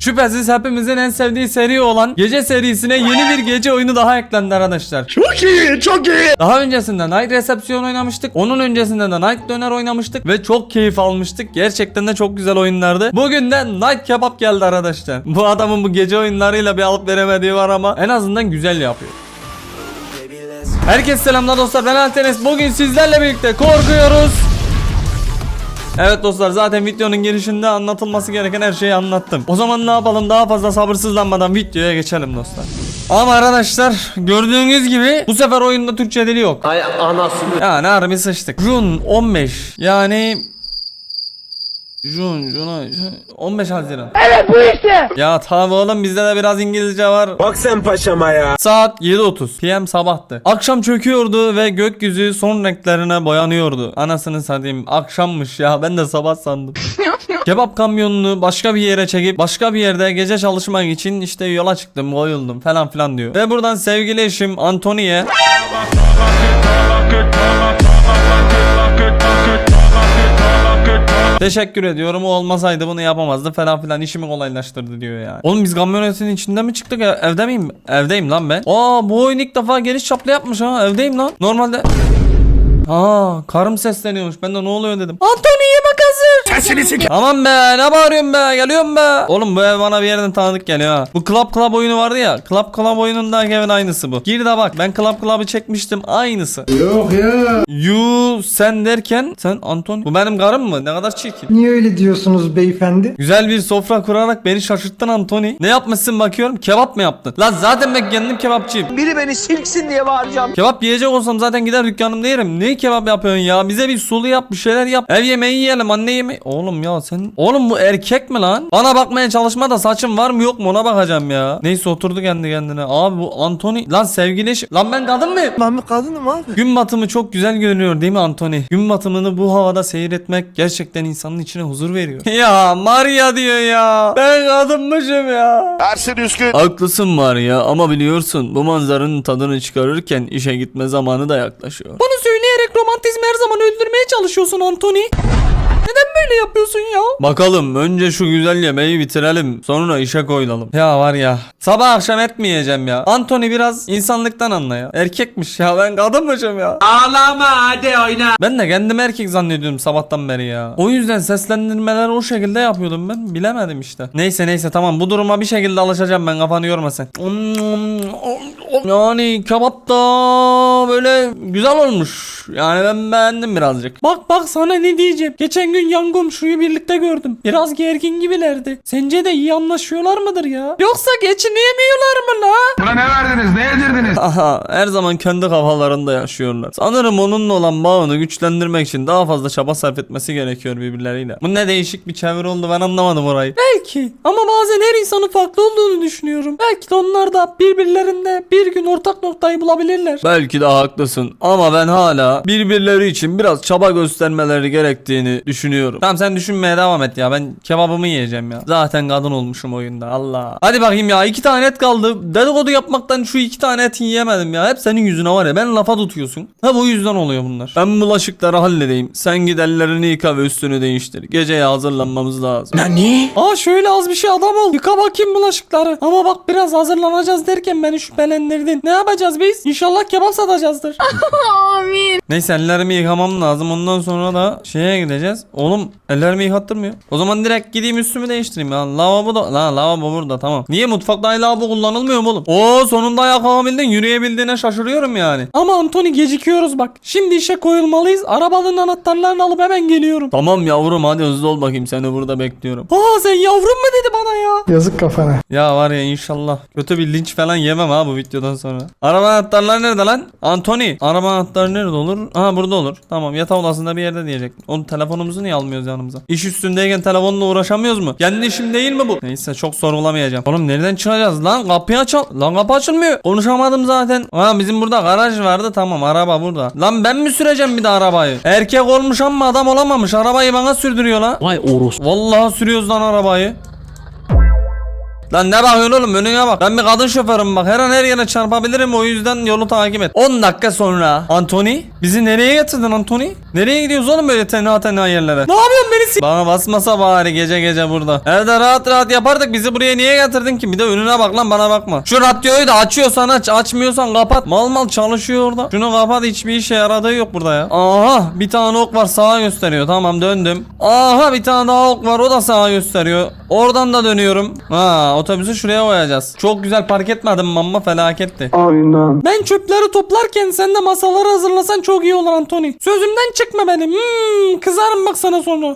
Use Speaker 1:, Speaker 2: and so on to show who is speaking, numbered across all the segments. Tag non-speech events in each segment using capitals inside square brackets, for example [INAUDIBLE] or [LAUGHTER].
Speaker 1: Şüphesiz hepimizin en sevdiği seri olan Gece serisine yeni bir gece oyunu daha eklendi arkadaşlar.
Speaker 2: Çok iyi, çok iyi.
Speaker 1: Daha öncesinde Night Reception oynamıştık. Onun öncesinde de Night Döner oynamıştık ve çok keyif almıştık. Gerçekten de çok güzel oyunlardı. Bugün de Night Kebap geldi arkadaşlar. Bu adamın bu gece oyunlarıyla bir alıp veremediği var ama en azından güzel yapıyor. Herkese selamlar dostlar ben Altenes bugün sizlerle birlikte korkuyoruz Evet dostlar zaten videonun girişinde anlatılması gereken her şeyi anlattım. O zaman ne yapalım? Daha fazla sabırsızlanmadan videoya geçelim dostlar. Ama arkadaşlar gördüğünüz gibi bu sefer oyunda Türkçe dili yok.
Speaker 2: Ay anasını.
Speaker 1: Yani harbi sıçtık. Jun 15 yani Jun, Juna, 15 Haziran. Evet bu işte. Ya tamam oğlum bizde de biraz İngilizce var.
Speaker 2: Bak sen paşama ya.
Speaker 1: Saat 7.30 PM sabahtı. Akşam çöküyordu ve gökyüzü son renklerine boyanıyordu. Anasını satayım akşammış ya ben de sabah sandım. [LAUGHS] Kebap kamyonunu başka bir yere çekip başka bir yerde gece çalışmak için işte yola çıktım koyuldum falan filan diyor. Ve buradan sevgili eşim Antoni'ye Teşekkür ediyorum. O olmasaydı bunu yapamazdı falan filan işimi kolaylaştırdı diyor yani. Oğlum biz kamyonetin içinde mi çıktık? Ev- Evde miyim? Evdeyim lan ben. Aa bu oyun ilk defa geniş çaplı yapmış ha. Evdeyim lan. Normalde Aa karım sesleniyormuş. Ben de ne oluyor dedim. Antony yemek hazır.
Speaker 2: Sesini sik.
Speaker 1: Aman be ne bağırıyorsun be geliyorum be. Oğlum bu ev bana bir yerden tanıdık geliyor ha. Bu Club Club oyunu vardı ya. Club Club oyunundaki evin aynısı bu. Gir de bak ben Club Club'ı çekmiştim aynısı.
Speaker 3: Yok ya.
Speaker 1: You sen derken sen Anton bu benim karım mı? Ne kadar çirkin.
Speaker 3: Niye öyle diyorsunuz beyefendi?
Speaker 1: Güzel bir sofra kurarak beni şaşırttın Antony. Ne yapmışsın bakıyorum? Kebap mı yaptın? Lan zaten ben kendim kebapçıyım.
Speaker 2: Biri beni silksin diye bağıracağım.
Speaker 1: Kebap yiyecek olsam zaten gider dükkanımda yerim. Ne kebap yapıyorsun ya? Bize bir sulu yap bir şeyler yap. Ev yemeği yiyelim anne yemeği. Oğlum ya sen... Oğlum bu erkek mi lan? Bana bakmaya çalışma da saçım var mı yok mu ona bakacağım ya. Neyse oturdu kendi kendine. Abi bu Antony... Lan sevgili eşim... Lan ben kadın mıyım?
Speaker 2: Ben bir kadınım abi.
Speaker 1: Gün batımı çok güzel görünüyor değil mi Antony? Gün batımını bu havada seyretmek gerçekten insanın içine huzur veriyor. [LAUGHS] ya Maria diyor ya. Ben kadınmışım ya.
Speaker 2: Ersin Üskün.
Speaker 1: Haklısın Maria ama biliyorsun bu manzaranın tadını çıkarırken işe gitme zamanı da yaklaşıyor. Bunu söyleyerek romantizmi her zaman öldürmeye çalışıyorsun Antony. Neden böyle yapıyorsun ya? Bakalım önce şu güzel yemeği bitirelim sonra işe koyulalım. Ya var ya sabah akşam etmeyeceğim ya. Anthony biraz insanlıktan anla ya. Erkekmiş ya ben kadınmışım ya.
Speaker 2: Ağlama hadi oyna.
Speaker 1: Ben de kendimi erkek zannediyorum sabahtan beri ya. O yüzden seslendirmeler o şekilde yapıyordum ben. Bilemedim işte. Neyse neyse tamam bu duruma bir şekilde alışacağım ben kafanı yorma sen. Yani kebap da böyle güzel olmuş. Yani ben beğendim birazcık. Bak bak sana ne diyeceğim. Geçen gün yan komşuyu birlikte gördüm. Biraz gergin gibilerdi. Sence de iyi anlaşıyorlar mıdır ya? Yoksa geçinemiyorlar mı la?
Speaker 4: Buna ne verdiniz? Ne yedirdiniz?
Speaker 1: Aha her zaman kendi kafalarında yaşıyorlar. Sanırım onunla olan bağını güçlendirmek için daha fazla çaba sarf etmesi gerekiyor birbirleriyle. Bu ne değişik bir çevir oldu ben anlamadım orayı. Belki ama bazen her insanın farklı olduğunu düşünüyorum. Belki de onlar da birbirlerinde bir gün ortak noktayı bulabilirler. Belki de haklısın ama ben hala birbirleri için biraz çaba göstermeleri gerektiğini düşünüyorum. Tamam sen düşünmeye devam et ya ben kebabımı yiyeceğim ya. Zaten kadın olmuşum oyunda Allah. Hadi bakayım ya iki tane et kaldı. Dedikodu yapmaktan şu iki tane eti yiyemedim ya. Hep senin yüzüne var ya ben lafa tutuyorsun. Ha bu yüzden oluyor bunlar. Ben bulaşıkları halledeyim. Sen git ellerini yıka ve üstünü değiştir. Geceye hazırlanmamız lazım.
Speaker 2: Ne?
Speaker 1: Aa şöyle az bir şey adam ol. Yıka bakayım bulaşıkları. Ama bak biraz hazırlanacağız derken beni şüphelendirdin. Ne yapacağız biz? İnşallah kebap satacağızdır. [LAUGHS]
Speaker 5: Amin.
Speaker 1: Neyse ellerimi yıkamam lazım. Ondan sonra da şeye gideceğiz. Oğlum ellerimi yıkattırmıyor. O zaman direkt gideyim üstümü değiştireyim ya. Lavabo da... La lavabo burada tamam. Niye mutfakta lavabo kullanılmıyor mu oğlum? Oo sonunda ayağa kalkabildin. Yürüyebildiğine şaşırıyorum yani. Ama Antony gecikiyoruz bak. Şimdi işe koyulmalıyız. Arabanın anahtarlarını alıp hemen geliyorum. Tamam yavrum hadi hızlı ol bakayım. Seni burada bekliyorum. Aa sen yavrum mu dedi bana ya?
Speaker 3: Yazık kafana.
Speaker 1: Ya var ya inşallah. Kötü bir linç falan yemem ha bu videodan sonra. Araba anahtarları nerede lan? Anthony. Araba anahtarı nerede olur? Aha burada olur. Tamam yatak odasında bir yerde diyecek. Oğlum telefonumuzu niye almıyoruz yanımıza? İş üstündeyken telefonla uğraşamıyoruz mu? Kendi işim değil mi bu? Neyse çok sorgulamayacağım. Oğlum nereden çıkacağız lan? Kapıyı açal. Lan kapı açılmıyor. Konuşamadım zaten. Ha bizim burada garaj vardı tamam araba burada. Lan ben mi süreceğim bir de arabayı? Erkek olmuş ama adam olamamış. Arabayı bana sürdürüyor lan.
Speaker 2: Vay orospu.
Speaker 1: Vallahi sürüyoruz lan arabayı. Lan ne bakıyorsun oğlum önüne bak. Ben bir kadın şoförüm bak. Her an her yere çarpabilirim o yüzden yolu takip et. 10 dakika sonra. Anthony bizi nereye getirdin Anthony? Nereye gidiyoruz oğlum böyle tenha tenha yerlere? Ne yapıyorsun beni si- Bana basmasa bari gece gece burada. Evde rahat rahat yapardık bizi buraya niye getirdin ki? Bir de önüne bak lan bana bakma. Şu radyoyu da açıyorsan aç açmıyorsan kapat. Mal mal çalışıyor orada. Şunu kapat hiçbir işe yaradığı yok burada ya. Aha bir tane ok var sağa gösteriyor. Tamam döndüm. Aha bir tane daha ok var o da sağa gösteriyor. Oradan da dönüyorum. Ha otobüsü şuraya koyacağız. Çok güzel park etmedim mamma felaketti.
Speaker 3: Aynen.
Speaker 1: Ben çöpleri toplarken sen de masaları hazırlasan çok iyi olur Anthony. Sözümden çıkma benim. Hmm, kızarım bak sana sonra.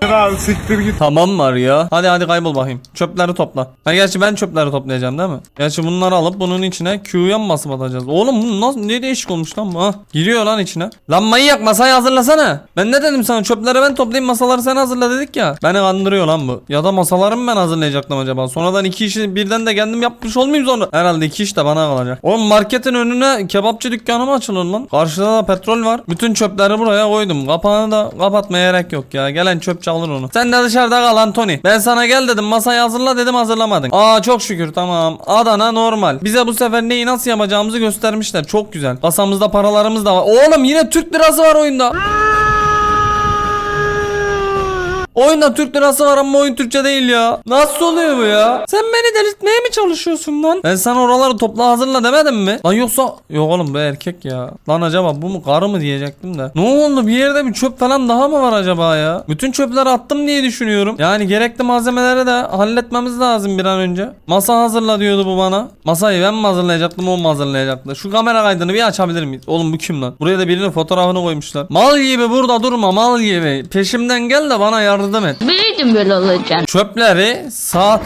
Speaker 1: Tamam var ya. Hadi hadi kaybol bakayım. Çöpleri topla. Ha gerçi ben çöpleri toplayacağım değil mi? Gerçi bunları alıp bunun içine Q'ya mı basıp atacağız? Oğlum bu nasıl ne değişik olmuş lan bu ha? Giriyor lan içine. Lan manyak masayı hazırlasana. Ben ne dedim sana çöpleri ben toplayayım masaları sen hazırla dedik ya. Beni kandırıyor lan bu. Ya da masaları mı ben hazırlayacaktım acaba? Sonradan iki işi birden de kendim yapmış olmayayım sonra. Herhalde iki iş de bana kalacak. Oğlum marketin önüne kebapçı dükkanı mı açılır lan? Karşıda da petrol var. Bütün çöpleri buraya koydum. Kapağını da kapatmaya gerek yok ya. Gelen çöpçü alır onu. Sen de dışarıda kal Antony. Ben sana gel dedim masayı hazırla dedim hazırlamadın. Aa çok şükür tamam. Adana normal. Bize bu sefer neyi nasıl yapacağımızı göstermişler. Çok güzel. Kasamızda paralarımız da var. Oğlum yine Türk lirası var oyunda. Oyunda Türk lirası var ama oyun Türkçe değil ya. Nasıl oluyor bu ya? Sen beni delirtmeye mi çalışıyorsun lan? Ben sana oraları topla hazırla demedim mi? Lan yoksa... Yok oğlum bu erkek ya. Lan acaba bu mu karı mı diyecektim de. Ne oldu bir yerde bir çöp falan daha mı var acaba ya? Bütün çöpleri attım diye düşünüyorum. Yani gerekli malzemeleri de halletmemiz lazım bir an önce. Masa hazırla diyordu bu bana. Masayı ben mi hazırlayacaktım o mu hazırlayacaktı? Şu kamera kaydını bir açabilir miyiz? Oğlum bu kim lan? Buraya da birinin fotoğrafını koymuşlar. Mal gibi burada durma mal gibi. Peşimden gel de bana yardım et.
Speaker 5: Biliyordum böyle olacağını.
Speaker 1: Çöpleri saat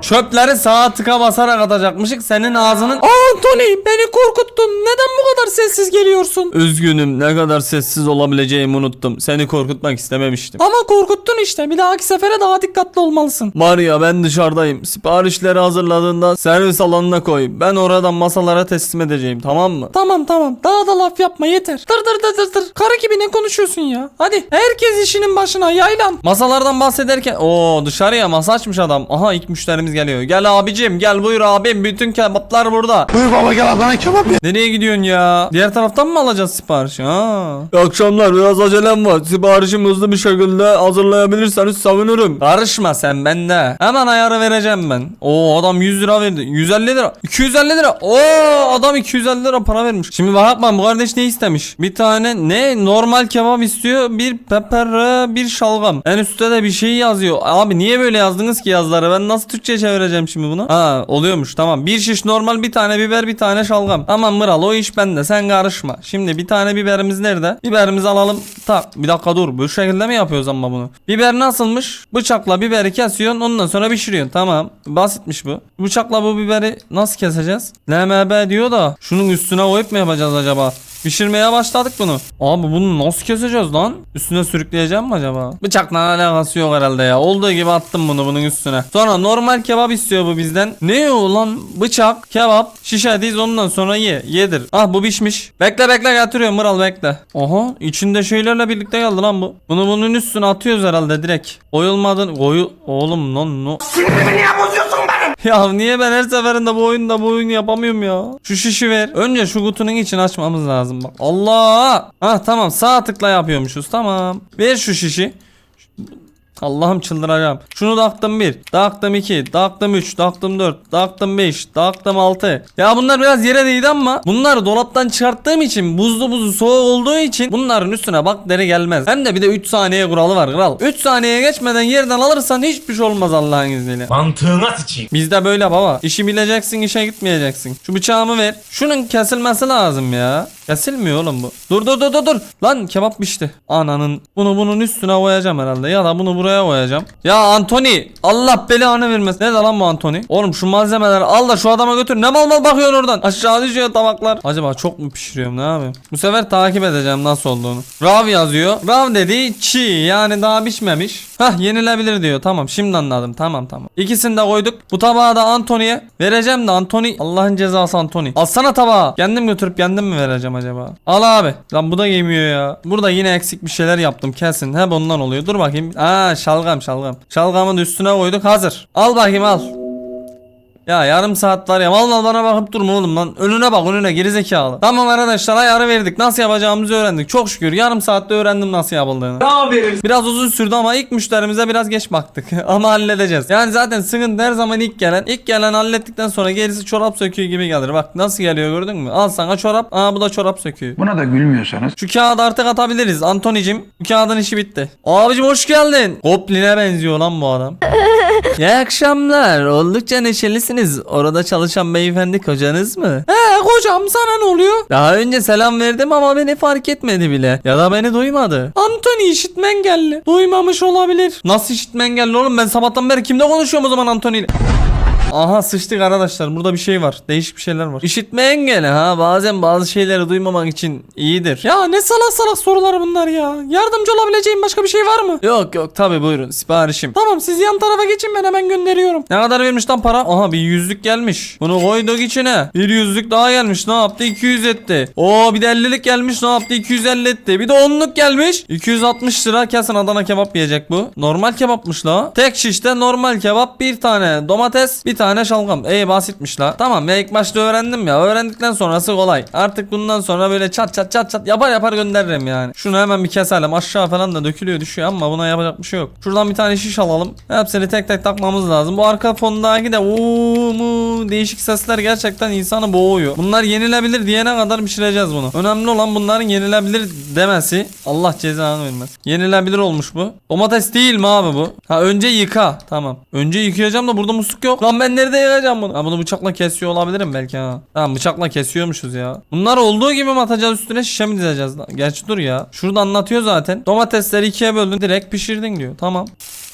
Speaker 1: Çöpleri sağa tıka basarak atacakmışık senin ağzının Anthony beni korkuttun. Neden bu kadar sessiz geliyorsun? Üzgünüm ne kadar sessiz olabileceğimi unuttum. Seni korkutmak istememiştim. Ama korkuttun işte. Bir dahaki sefere daha dikkatli olmalısın. Maria ben dışarıdayım. Siparişleri hazırladığında servis alanına koy. Ben oradan masalara teslim edeceğim tamam mı? Tamam tamam. Daha da laf yapma yeter. Dır dır dır dır dır. Karı gibi ne konuşuyorsun ya? Hadi. Herkes işinin başına yaylan. Masalardan bahsederken o dışarıya masa açmış adam. Aha ilk müşterimiz geliyor. Gel abicim gel buyur abim. Bütün kebaplar burada.
Speaker 2: Buyur baba gel Adana kebap ye.
Speaker 1: Nereye gidiyorsun ya? Diğer taraftan mı alacağız siparişi? Ha. İyi akşamlar biraz acelem var. Siparişimi hızlı bir şekilde hazırlayabilirseniz sevinirim. Karışma sen bende. Hemen ayarı vereceğim ben. Oo adam 100 lira verdi. 150 lira. 250 lira. Oo adam 250 lira para vermiş. Şimdi bakma bu kardeş ne istemiş? Bir tane ne? Normal kebap istiyor. Bir pepper bir şalgam. En üstte de bir şey yazıyor. Abi niye böyle yazdınız ki yazıları? Ben nasıl Türkçe çevireceğim şimdi bunu? Ha oluyormuş tamam. Bir şiş normal bir tane biber bir tane şalgam. Tamam Mıral o iş bende sen karışma. Şimdi bir tane biberimiz nerede? Biberimizi alalım. Tak bir dakika dur bu şekilde mi yapıyoruz ama bunu? Biber nasılmış? Bıçakla biberi kesiyorsun ondan sonra pişiriyorsun. Tamam basitmiş bu. Bıçakla bu biberi nasıl keseceğiz? LMB diyor da şunun üstüne koyup mu yapacağız acaba? Pişirmeye başladık bunu. Abi bunu nasıl keseceğiz lan? Üstüne sürükleyeceğim mi acaba? Bıçakla alakası yok herhalde ya. Olduğu gibi attım bunu bunun üstüne. Sonra normal kebap istiyor bu bizden. Ne o lan? Bıçak, kebap, şişe diz ondan sonra ye. Yedir. Ah bu pişmiş. Bekle bekle getiriyorum Mıral bekle. Oha içinde şeylerle birlikte geldi lan bu. Bunu bunun üstüne atıyoruz herhalde direkt. Oyulmadın. Koyu... Oğlum lan no. [LAUGHS] Ya niye ben her seferinde bu oyunda bu oyunu yapamıyorum ya? Şu şişi ver. Önce şu kutunun içini açmamız lazım bak. Allah! Ah tamam sağ tıkla yapıyormuşuz tamam. Ver şu şişi. Allah'ım çıldıracağım. Şunu dağıttım 1, dağıttım 2, dağıttım 3, dağıttım 4, dağıttım 5, dağıttım 6. Ya bunlar biraz yere değdi ama bunları dolaptan çıkarttığım için buzlu buzlu soğuk olduğu için bunların üstüne bak deri gelmez. Hem de bir de 3 saniye kuralı var kral. 3 saniye geçmeden yerden alırsan hiçbir şey olmaz Allah'ın izniyle.
Speaker 2: Mantığına sıçayım.
Speaker 1: Bizde böyle baba. İşi bileceksin işe gitmeyeceksin. Şu bıçağımı ver. Şunun kesilmesi lazım ya. Kesilmiyor oğlum bu. Dur dur dur dur dur. Lan kebap pişti. Ananın. Bunu bunun üstüne koyacağım herhalde. Ya da bunu buraya koyacağım. Ya Anthony. Allah belanı vermesin. Ne lan bu Anthony? Oğlum şu malzemeleri al da şu adama götür. Ne mal mal bakıyorsun oradan. Aşağı düşüyor tabaklar. Acaba çok mu pişiriyorum ne yapayım? Bu sefer takip edeceğim nasıl olduğunu. Rav yazıyor. Rav dediği çiğ. Yani daha pişmemiş. Hah yenilebilir diyor. Tamam şimdi anladım. Tamam tamam. İkisini de koyduk. Bu tabağı da Anthony'ye vereceğim de Anthony Allah'ın cezası Anthony. Alsana tabağı. Kendim götürüp kendim mi vereceğim acaba? Al abi. Lan bu da yemiyor ya. Burada yine eksik bir şeyler yaptım kesin. Hep ondan oluyor. Dur bakayım. Aa şalgam şalgam. Şalgamın üstüne koyduk. Hazır. Al bakayım al. Ya yarım saat var ya vallahi bana bakıp durma oğlum lan. Önüne bak önüne gerizekalı. Tamam arkadaşlar ayarı verdik. Nasıl yapacağımızı öğrendik. Çok şükür yarım saatte öğrendim nasıl yapıldığını. Biraz uzun sürdü ama ilk müşterimize biraz geç baktık. [LAUGHS] ama halledeceğiz. Yani zaten sıkıntı her zaman ilk gelen. İlk gelen hallettikten sonra gerisi çorap söküğü gibi gelir. Bak nasıl geliyor gördün mü? Al sana çorap. Aa bu da çorap söküğü.
Speaker 4: Buna da gülmüyorsanız
Speaker 1: Şu kağıdı artık atabiliriz. Antonicim bu kağıdın işi bitti. Abicim hoş geldin. Goblin'e benziyor lan bu adam. [LAUGHS] [LAUGHS] İyi akşamlar. Oldukça neşelisiniz. Orada çalışan beyefendi kocanız mı? He kocam sana ne oluyor? Daha önce selam verdim ama beni fark etmedi bile. Ya da beni duymadı. Anthony işitme engelli. Duymamış olabilir. Nasıl işitme engelli oğlum? Ben sabahtan beri kimle konuşuyorum o zaman Anthony ile? Aha sıçtık arkadaşlar. Burada bir şey var. Değişik bir şeyler var. İşitme engeli ha. Bazen bazı şeyleri duymamak için iyidir. Ya ne salak salak sorular bunlar ya. Yardımcı olabileceğim başka bir şey var mı? Yok yok. Tabi buyurun. Siparişim. Tamam siz yan tarafa geçin ben hemen gönderiyorum. Ne kadar vermiş lan para? Aha bir yüzlük gelmiş. Bunu koyduk içine. Bir yüzlük daha gelmiş. Ne yaptı? 200 etti. Oo bir de 50'lik gelmiş. Ne yaptı? 250 etti. Bir de 10'luk gelmiş. 260 lira. Kesin Adana kebap yiyecek bu. Normal kebapmış la. Tek şişte normal kebap bir tane. Domates bir tane şalgam. Ey basitmiş la. Tamam ya ilk başta öğrendim ya. Öğrendikten sonrası kolay. Artık bundan sonra böyle çat çat çat çat yapar yapar gönderirim yani. Şunu hemen bir keselim. Aşağı falan da dökülüyor düşüyor ama buna yapacak bir şey yok. Şuradan bir tane şiş alalım. Hepsini tek tek takmamız lazım. Bu arka fondaki de uuu değişik sesler gerçekten insanı boğuyor. Bunlar yenilebilir diyene kadar pişireceğiz bunu. Önemli olan bunların yenilebilir demesi. Allah cezanı vermez. Yenilebilir olmuş bu. Domates değil mi abi bu? Ha önce yıka. Tamam. Önce yıkayacağım da burada musluk yok. Lan ben nerede yıkayacağım bunu? Ha bunu bıçakla kesiyor olabilirim belki ha. Tamam bıçakla kesiyormuşuz ya. Bunlar olduğu gibi mi atacağız üstüne şişe mi dizeceğiz? Gerçi dur ya. Şurada anlatıyor zaten. Domatesleri ikiye böldün direkt pişirdin diyor. Tamam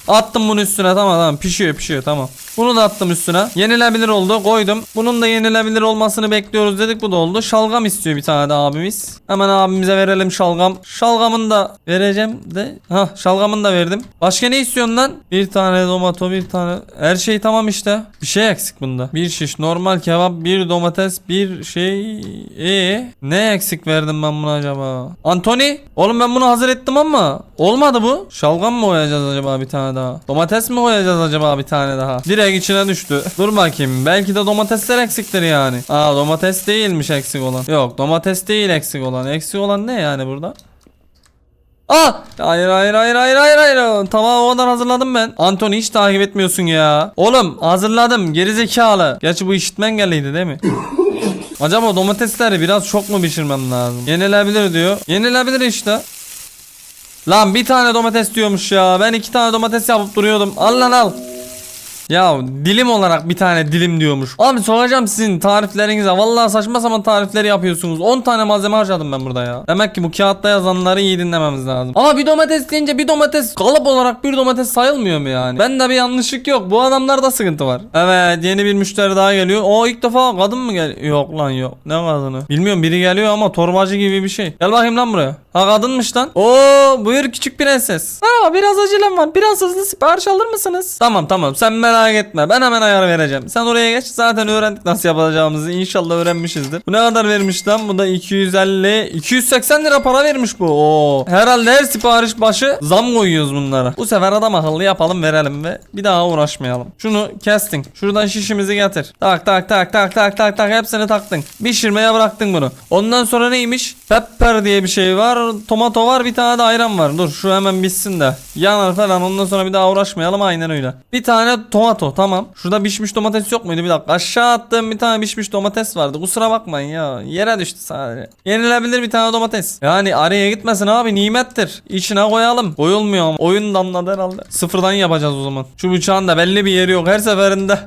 Speaker 1: Attım bunu üstüne tamam tamam pişiyor pişiyor tamam. Bunu da attım üstüne. Yenilebilir oldu koydum. Bunun da yenilebilir olmasını bekliyoruz dedik bu da oldu. Şalgam istiyor bir tane de abimiz. Hemen abimize verelim şalgam. Şalgamını da vereceğim de. Ha şalgamını da verdim. Başka ne istiyorsun lan? Bir tane domato bir tane. Her şey tamam işte. Bir şey eksik bunda. Bir şiş normal kebap bir domates bir şey. Ee ne eksik verdim ben buna acaba? Anthony oğlum ben bunu hazır ettim ama olmadı bu. Şalgam mı koyacağız acaba bir tane daha? Domates mi koyacağız acaba bir tane daha? Direkt içine düştü. Dur bakayım. Belki de domatesler eksiktir yani. Aa domates değilmiş eksik olan. Yok domates değil eksik olan. Eksik olan ne yani burada? Ah! Hayır hayır hayır hayır hayır hayır. Tamam o kadar hazırladım ben. Anthony hiç takip etmiyorsun ya. Oğlum hazırladım gerizekalı. Gerçi bu işitme engelliydi değil mi? Acaba domatesleri biraz çok mu pişirmem lazım? Yenilebilir diyor. Yenilebilir işte. Lan bir tane domates diyormuş ya. Ben iki tane domates yapıp duruyordum. Al lan al. Ya dilim olarak bir tane dilim diyormuş. Abi soracağım sizin tariflerinize. Vallahi saçma sapan tarifleri yapıyorsunuz. 10 tane malzeme harcadım ben burada ya. Demek ki bu kağıtta yazanları iyi dinlememiz lazım. Ama bir domates deyince bir domates kalıp olarak bir domates sayılmıyor mu yani? Ben de bir yanlışlık yok. Bu adamlarda sıkıntı var. Evet yeni bir müşteri daha geliyor. O ilk defa kadın mı geliyor? Yok lan yok. Ne kadını? Bilmiyorum biri geliyor ama torbacı gibi bir şey. Gel bakayım lan buraya. Ha kadınmış lan. Oo buyur küçük prenses. Merhaba biraz acelem var. Biraz hızlı sipariş alır mısınız? Tamam tamam sen merak etme. Ben hemen ayar vereceğim. Sen oraya geç. Zaten öğrendik nasıl yapacağımızı. İnşallah öğrenmişizdir. Bu ne kadar vermiş lan? Bu da 250 280 lira para vermiş bu. Oo. Herhalde her sipariş başı zam koyuyoruz bunlara. Bu sefer adam akıllı yapalım verelim ve bir daha uğraşmayalım. Şunu kestin. Şuradan şişimizi getir. Tak tak tak tak tak tak tak hepsini taktın. Pişirmeye bıraktın bunu. Ondan sonra neymiş? Pepper diye bir şey var. Tomato var. Bir tane de ayran var. Dur şu hemen bitsin de. Yanar falan. Ondan sonra bir daha uğraşmayalım. Aynen öyle. Bir tane tomato tamam. Şurada pişmiş domates yok muydu? Bir dakika. Aşağı attığım bir tane pişmiş domates vardı. Kusura bakmayın ya. Yere düştü sadece. Yenilebilir bir tane domates. Yani araya gitmesin abi. Nimettir. İçine koyalım. Koyulmuyor ama. Oyun damladı herhalde. Sıfırdan yapacağız o zaman. Şu bıçağın da belli bir yeri yok. Her seferinde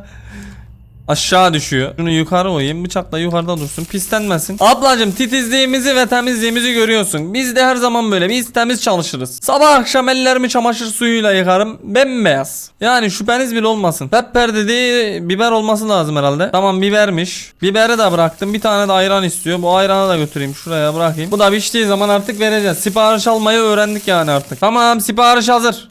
Speaker 1: Aşağı düşüyor. Şunu yukarı koyayım. Bıçak da yukarıda dursun. Pislenmesin. Ablacım titizliğimizi ve temizliğimizi görüyorsun. Biz de her zaman böyle. Biz temiz çalışırız. Sabah akşam ellerimi çamaşır suyuyla yıkarım. Bembeyaz. Yani şüpheniz bile olmasın. Pepper dediği biber olması lazım herhalde. Tamam bibermiş. Biberi de bıraktım. Bir tane de ayran istiyor. Bu ayranı da götüreyim. Şuraya bırakayım. Bu da piştiği zaman artık vereceğiz. Sipariş almayı öğrendik yani artık. Tamam sipariş hazır.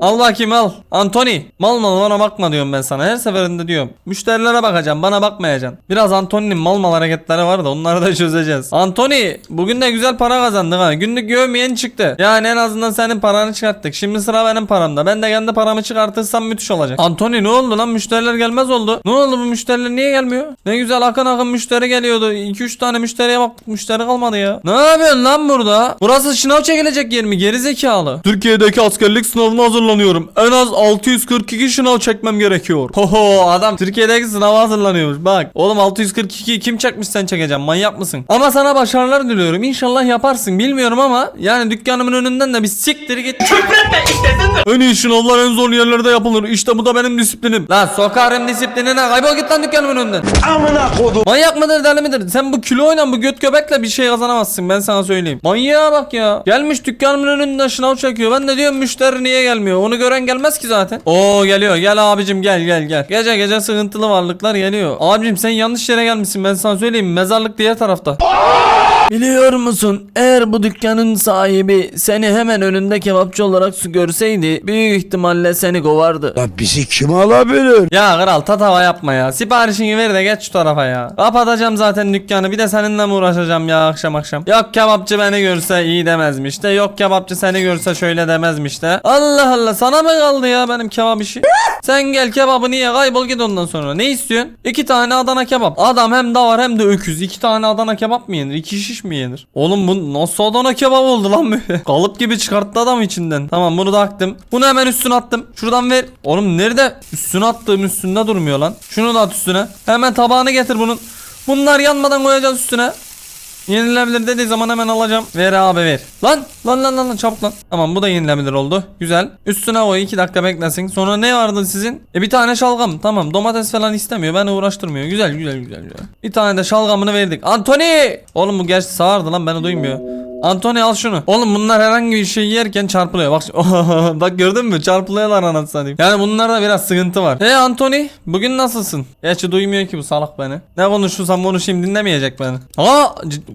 Speaker 1: Al bakayım al. Anthony. Mal mal bana bakma diyorum ben sana. Her seferinde diyorum. Müşterilere bakacağım bana bakmayacaksın. Biraz Anthony'nin mal mal hareketleri var da onları da [LAUGHS] çözeceğiz. Anthony bugün de güzel para kazandık ha. Günlük görmeyen çıktı. Yani en azından senin paranı çıkarttık. Şimdi sıra benim paramda. Ben de kendi paramı çıkartırsam müthiş olacak. Anthony ne oldu lan? Müşteriler gelmez oldu. Ne oldu bu müşteriler niye gelmiyor? Ne güzel akın akın müşteri geliyordu. 2-3 tane müşteriye bak müşteri kalmadı ya. Ne yapıyorsun lan burada? Burası sınav çekilecek yer mi? Geri zekalı. Türkiye'deki askerlik sınavına hazırlanıyorum. En az 642 sınav çekmem gerekiyor. Hoho adam Türkiye'deki sınava hazırlanıyormuş. Bak oğlum 642 kim çekmiş sen çekeceğim manyak mısın? Ama sana başarılar diliyorum. İnşallah yaparsın. Bilmiyorum ama yani dükkanımın önünden de bir siktir git. En iyi sınavlar en zor yerlerde yapılır. İşte bu da benim disiplinim. Lan sokarım disiplinine. Kaybol git lan dükkanımın önünden.
Speaker 2: Amına kodum.
Speaker 1: Manyak mıdır deli midir? Sen bu kiloyla bu göt göbekle bir şey kazanamazsın ben sana söyleyeyim. Manyağa bak ya. Gelmiş dükkanımın önünde şınav çekiyor. Ben de diyorum müşteri niye gelmiyor? Onu gören gelmez ki zaten. Oo geliyor. Gel abicim gel gel gel. Gece gece sıkıntılı varlıklar geliyor. Abicim sen yanlış yere gelmişsin ben sana söyleyeyim. Mezarlık diğer tarafta. Biliyor musun eğer bu dükkanın sahibi seni hemen önünde kebapçı olarak su görseydi büyük ihtimalle seni kovardı.
Speaker 2: Lan bizi kim alabilir?
Speaker 1: Ya kral tatava yapma ya. Siparişini ver de geç şu tarafa ya. Kapatacağım zaten dükkanı. Bir de seninle mi uğraşacağım ya akşam akşam. Yok kebapçı beni görse iyi demezmiş de. Yok kebapçı seni görse şöyle demezmiş de. Allah Allah sana mı kaldı ya benim kebap işi? [LAUGHS] Sen gel kebabını ye kaybol git ondan sonra. Ne istiyorsun? İki tane Adana kebap. Adam hem davar hem de öküz. İki tane Adana kebap mı yenir? İki şiş mi yenir? Oğlum bu nasıl Adana kebap oldu lan böyle? [LAUGHS] Kalıp gibi çıkarttı adam içinden. Tamam bunu da aktım. Bunu hemen üstüne attım. Şuradan ver. Oğlum nerede? Üstüne attığım üstünde durmuyor lan. Şunu da at üstüne. Hemen tabağını getir bunun. Bunlar yanmadan koyacağız üstüne. Yenilebilir dediği zaman hemen alacağım. Ver abi ver. Lan lan lan lan lan, çabuk lan. Tamam bu da yenilebilir oldu. Güzel. Üstüne koy 2 dakika beklesin. Sonra ne vardı sizin? E bir tane şalgam. Tamam domates falan istemiyor. Beni uğraştırmıyor. Güzel güzel güzel güzel. Bir tane de şalgamını verdik. Anthony! Oğlum bu gerçi sağırdı lan beni duymuyor. Anthony al şunu. Oğlum bunlar herhangi bir şey yerken çarpılıyor. Bak [LAUGHS] bak gördün mü? Çarpılıyorlar anasını satayım. Yani bunlarda biraz sıkıntı var. Hey Anthony, bugün nasılsın? Gerçi duymuyor ki bu salak beni. Ne konuşursam konuşayım dinlemeyecek beni. Aa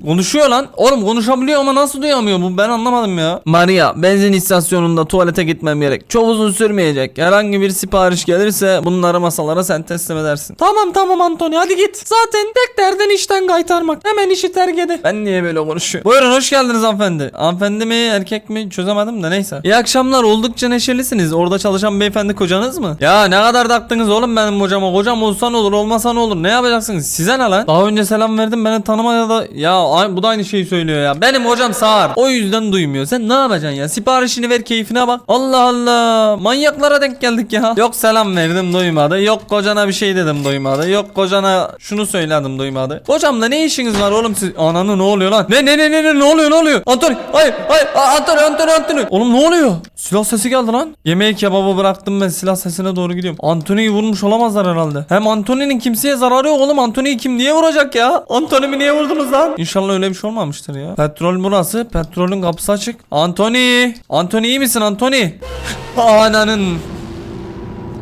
Speaker 1: konuşuyor lan. Oğlum konuşabiliyor ama nasıl duyamıyor bu? Ben anlamadım ya. Maria, benzin istasyonunda tuvalete gitmem gerek. Çok uzun sürmeyecek. Herhangi bir sipariş gelirse bunları masalara sen teslim edersin. Tamam tamam Anthony hadi git. Zaten tek derdin işten kaytarmak. Hemen işi terk ede. Ben niye böyle konuşuyorum? Buyurun hoş geldiniz hanımefendi. Hanımefendi mi erkek mi çözemedim de neyse. İyi akşamlar oldukça neşelisiniz. Orada çalışan beyefendi kocanız mı? Ya ne kadar taktınız oğlum benim kocama. Kocam olsa olur olmasa olur. Ne yapacaksınız? Size ne lan? Daha önce selam verdim beni tanımaya da. Ya bu da aynı şeyi söylüyor ya. Benim hocam sağır. O yüzden duymuyor. Sen ne yapacaksın ya? Siparişini ver keyfine bak. Allah Allah. Manyaklara denk geldik ya. Yok selam verdim duymadı. Yok kocana bir şey dedim duymadı. Yok kocana şunu söyledim duymadı. Kocamla ne işiniz var oğlum siz? Ananı ne oluyor lan? Ne ne ne ne ne ne oluyor ne oluyor? Antony hayır hayır Aa, Antony Antony Antony. Oğlum ne oluyor? Silah sesi geldi lan. Yemeği kebabı bıraktım ben silah sesine doğru gidiyorum. Antony'yi vurmuş olamazlar herhalde. Hem Antony'nin kimseye zararı yok oğlum. Antony'yi kim niye vuracak ya? Antony'mi niye vurdunuz lan? İnşallah öyle bir şey olmamıştır ya. Petrol burası. Petrolün kapısı açık. Antony. Antony iyi misin Antony? [GASPS] Ananın.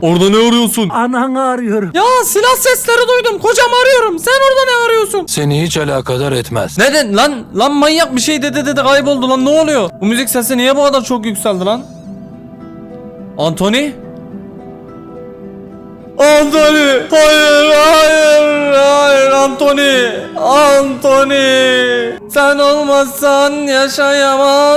Speaker 1: Orada ne arıyorsun?
Speaker 5: Ananı arıyorum.
Speaker 1: Ya silah sesleri duydum. Kocam arıyorum. Sen orada ne arıyorsun?
Speaker 5: Seni hiç alakadar etmez.
Speaker 1: Neden lan? Lan manyak bir şey dedi dedi kayboldu lan ne oluyor? Bu müzik sesi niye bu kadar çok yükseldi lan? Anthony? Anthony! Hayır hayır hayır Anthony! Anthony! Sen olmazsan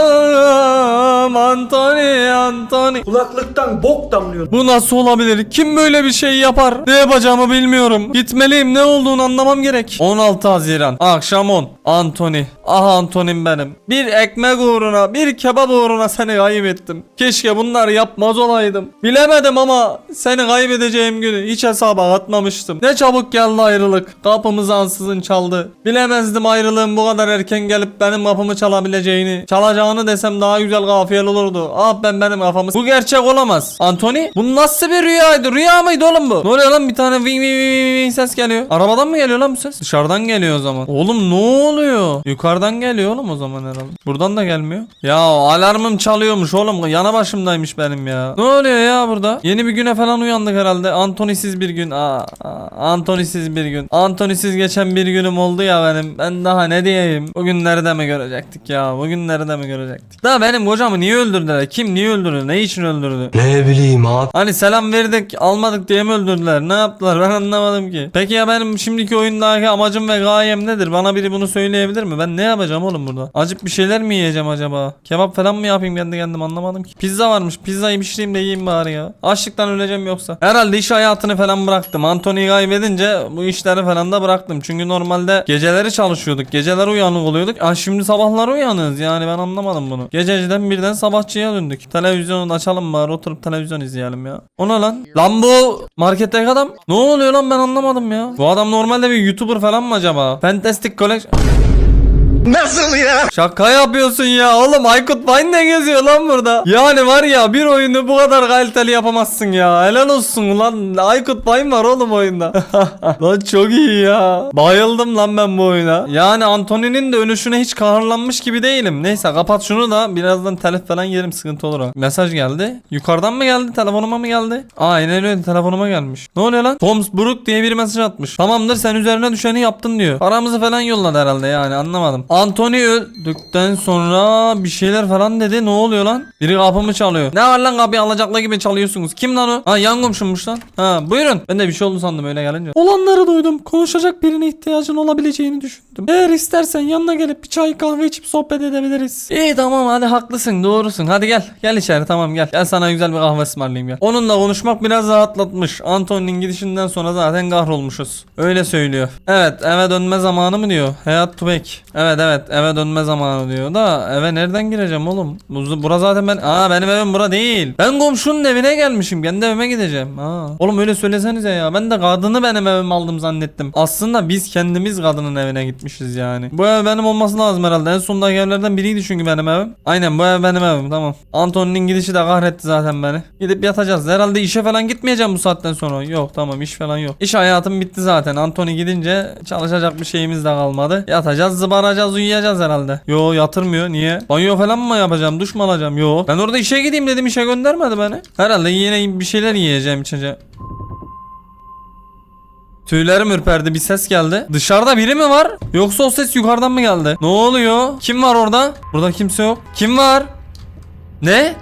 Speaker 1: yaşayamam Anthony Anthony
Speaker 3: Kulaklıktan bok damlıyor.
Speaker 1: bu nasıl olabilir? Kim böyle bir şey yapar? Ne yapacağımı bilmiyorum. Gitmeliyim. Ne olduğunu anlamam gerek. 16 Haziran. Akşam 10. Anthony. Ah Anthony'm benim. Bir ekmek uğruna, bir kebap uğruna seni kaybettim. Keşke bunları yapmaz olaydım. Bilemedim ama seni kaybedeceğim günü hiç hesaba atmamıştım. Ne çabuk geldi ayrılık. Kapımızı ansızın çaldı. Bilemezdim ayrılığın bu kadar erken gelip benim kapımı çalabileceğini. Çalacağını desem daha güzel gafiyel olurdu. Ah ben benim kafamı. Bu gerçek olamaz. Anthony bu nasıl bir rüyaydı? Rüya mıydı oğlum bu? Ne oluyor lan bir tane wing wing wing wing ses geliyor. Arabadan mı geliyor lan bu ses? Dışarıdan geliyor o zaman. Oğlum ne oluyor? Yukarıdan geliyor oğlum o zaman herhalde. Buradan da gelmiyor. Ya alarmım çalıyormuş oğlum. Yana başımdaymış benim ya. Ne oluyor ya burada? Yeni bir güne falan uyandık herhalde. Anthony'siz bir gün. Aa, aa, Anthony'siz bir gün. Anthony'siz geçen bir günüm oldu. ya benim. Ben daha ne diyeyim? Bugünleri de mi görecektik ya? Bugünleri de mi görecektik? Daha benim kocamı niye öldürdüler? Kim niye öldürdü? Ne için öldürdü?
Speaker 5: Ne bileyim abi.
Speaker 1: Hani selam verdik almadık diye mi öldürdüler? Ne yaptılar? Ben anlamadım ki. Peki ya benim şimdiki oyundaki amacım ve gayem nedir? Bana biri bunu söyleyebilir mi? Ben ne yapacağım oğlum burada? Acık bir şeyler mi yiyeceğim acaba? Kebap falan mı yapayım kendi kendim anlamadım ki. Pizza varmış. Pizzayı pişireyim de yiyeyim bari ya. Açlıktan öleceğim yoksa. Herhalde iş hayatını falan bıraktım. Anthony'yi kaybedince bu işleri falan da bıraktım. Çünkü normalde geceleri çalışıyorduk. Geceler uyanık oluyorduk. Ah şimdi sabahları uyanığız. Yani ben anlamadım bunu. Gececiden birden sabahçıya döndük. Televizyonu açalım bari oturup televizyon izleyelim ya. O ne lan? Lan bu marketteki adam. Ne oluyor lan ben anlamadım ya. Bu adam normalde bir YouTuber falan mı acaba? Fantastic Collection.
Speaker 2: Nasıl ya?
Speaker 1: Şaka yapıyorsun ya oğlum Aykut Vine ne geziyor lan burada? Yani var ya bir oyunu bu kadar kaliteli yapamazsın ya. Helal olsun lan. Aykut Vine var oğlum oyunda. [LAUGHS] lan çok iyi ya. Bayıldım lan ben bu oyuna. Yani Anthony'nin de ölüşüne hiç kahrlanmış gibi değilim. Neyse kapat şunu da birazdan telef falan yerim sıkıntı olur o. Mesaj geldi. Yukarıdan mı geldi? Telefonuma mı geldi? Aynen öyle telefonuma gelmiş. Ne oluyor lan? Toms Brook diye bir mesaj atmış. Tamamdır sen üzerine düşeni yaptın diyor. Paramızı falan yolladı herhalde yani anlamadım. Anthony öldükten sonra bir şeyler falan dedi. Ne oluyor lan? Biri kapımı çalıyor. Ne var lan kapıyı alacaklı gibi çalıyorsunuz. Kim lan o? Ha yan komşummuş lan. Ha buyurun. Ben de bir şey oldu sandım öyle gelince. Olanları duydum. Konuşacak birine ihtiyacın olabileceğini düşündüm. Eğer istersen yanına gelip bir çay kahve içip sohbet edebiliriz. İyi tamam hadi haklısın doğrusun. Hadi gel. Gel içeri tamam gel. Gel sana güzel bir kahve ısmarlayayım gel. Onunla konuşmak biraz rahatlatmış. Anthony'nin gidişinden sonra zaten kahrolmuşuz. Öyle söylüyor. Evet eve dönme zamanı mı diyor. Hayat Tubek. Evet evet eve dönme zamanı diyor da eve nereden gireceğim oğlum? Bu, bura zaten ben... Aa benim evim bura değil. Ben komşunun evine gelmişim. Kendi evime gideceğim. Aa. Oğlum öyle söylesenize ya. Ben de kadını benim evime aldım zannettim. Aslında biz kendimiz kadının evine gitmişiz yani. Bu ev benim olması lazım herhalde. En sondaki evlerden biriydi çünkü benim evim. Aynen bu ev benim evim tamam. Anthony'nin gidişi de kahretti zaten beni. Gidip yatacağız. Herhalde işe falan gitmeyeceğim bu saatten sonra. Yok tamam iş falan yok. İş hayatım bitti zaten. Anthony gidince çalışacak bir şeyimiz de kalmadı. Yatacağız, zıbaracağız, uyuyacağız herhalde. Yo yatırmıyor. Niye? Banyo falan mı yapacağım? Duş mu alacağım? Yo. Ben orada işe gideyim dedim işe göndermedi beni. Herhalde yine bir şeyler yiyeceğim içeceğim. Tüylerim ürperdi bir ses geldi. Dışarıda biri mi var? Yoksa o ses yukarıdan mı geldi? Ne oluyor? Kim var orada? Burada kimse yok. Kim var? Ne?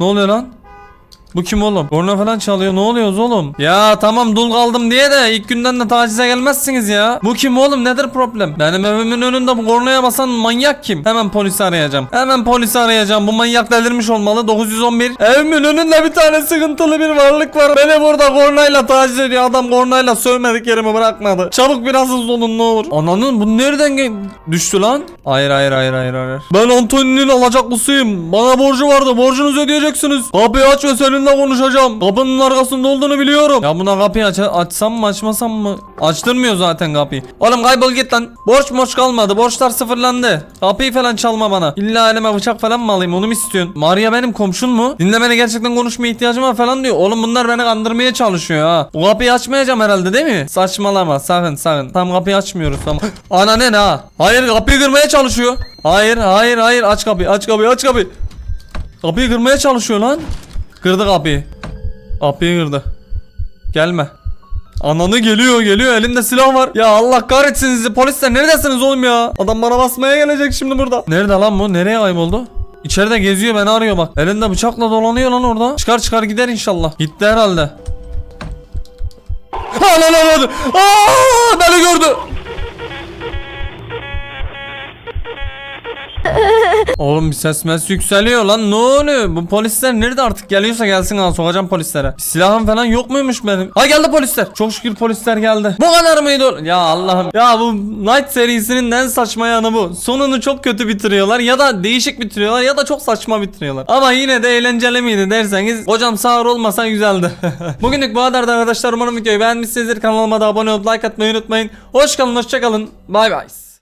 Speaker 1: Ne oluyor lan? Bu kim oğlum? Korna falan çalıyor. Ne oluyoruz oğlum? Ya tamam dul kaldım diye de ilk günden de tacize gelmezsiniz ya. Bu kim oğlum? Nedir problem? Benim evimin önünde bu kornaya basan manyak kim? Hemen polisi arayacağım. Hemen polisi arayacağım. Bu manyak delirmiş olmalı. 911. Evimin önünde bir tane sıkıntılı bir varlık var. Beni burada kornayla taciz ediyor. Adam kornayla sövmedik yerimi bırakmadı. Çabuk biraz hızlı olun ne olur. Ananın bu nereden düştü lan? Hayır hayır hayır hayır hayır. Ben Antony'nin alacaklısıyım. Bana borcu vardı. Borcunuzu ödeyeceksiniz. Kapıyı aç ve seninle konuşacağım. Kapının arkasında olduğunu biliyorum. Ya buna kapıyı aç açsam mı açmasam mı? Açtırmıyor zaten kapıyı. Oğlum kaybol git lan. Borç borç kalmadı. Borçlar sıfırlandı. Kapıyı falan çalma bana. İlla elime bıçak falan mı alayım onu mu istiyorsun? Maria benim komşun mu? Dinlemene gerçekten konuşmaya ihtiyacım var falan diyor. Oğlum bunlar beni kandırmaya çalışıyor ha. Bu kapıyı açmayacağım herhalde değil mi? Saçmalama sakın sakın. Tam kapıyı açmıyoruz tamam. [GASPS] Ana ne ha? Hayır kapıyı kırmaya çalışıyor. Hayır hayır hayır aç kapıyı aç kapıyı aç kapıyı. Kapıyı kırmaya çalışıyor lan. Kırdı kapıyı. Kapıyı kırdı. Gelme. Ananı geliyor geliyor elinde silah var. Ya Allah kahretsin sizi polisler neredesiniz oğlum ya? Adam bana basmaya gelecek şimdi burada. Nerede lan bu? Nereye kayboldu? İçeride geziyor beni arıyor bak. Elinde bıçakla dolanıyor lan orada. Çıkar çıkar gider inşallah. Gitti herhalde. Ha lan lan lan. Aa, beni gördü. Oğlum bir ses mes yükseliyor lan ne oluyor? Bu polisler nerede artık geliyorsa gelsin ha sokacağım polislere. Silahım falan yok muymuş benim? Ha geldi polisler. Çok şükür polisler geldi. Bu kadar mıydı? Ya Allah'ım. Ya bu Night serisinin en saçma yanı bu. Sonunu çok kötü bitiriyorlar ya da değişik bitiriyorlar ya da çok saçma bitiriyorlar. Ama yine de eğlenceli miydi derseniz hocam sağır olmasa güzeldi. [LAUGHS] Bugünlük bu kadardı arkadaşlar. Umarım videoyu beğenmişsinizdir. Kanalıma da abone olup like atmayı unutmayın. Hoş kalın hoşça kalın. Bay bay.